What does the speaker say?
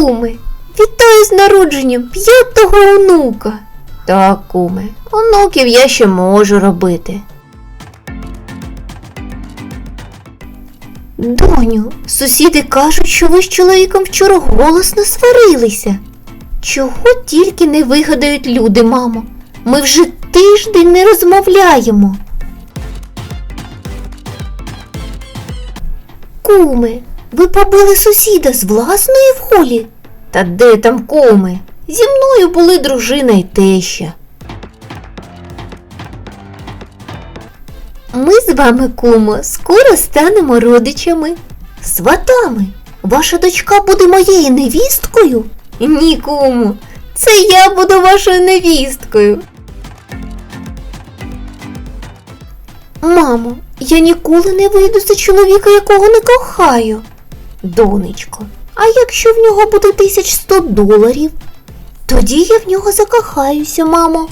Куми, вітаю з народженням п'ятого онука. Так, куме, онуків я ще можу робити. Доню, сусіди кажуть, що ви з чоловіком вчора голосно сварилися. Чого тільки не вигадають люди, мамо? Ми вже тиждень не розмовляємо. Куми, ви побили сусіда з власної волі? Та де там куми? Зі мною були дружина і теща. Ми з вами, кумо, скоро станемо родичами. Сватами. Ваша дочка буде моєю невісткою? Ні, кумо, це я буду вашою невісткою. Мамо, я ніколи не вийду за чоловіка, якого не кохаю. Донечко, а якщо в нього буде 1100 доларів? Тоді я в нього закохаюся, мамо.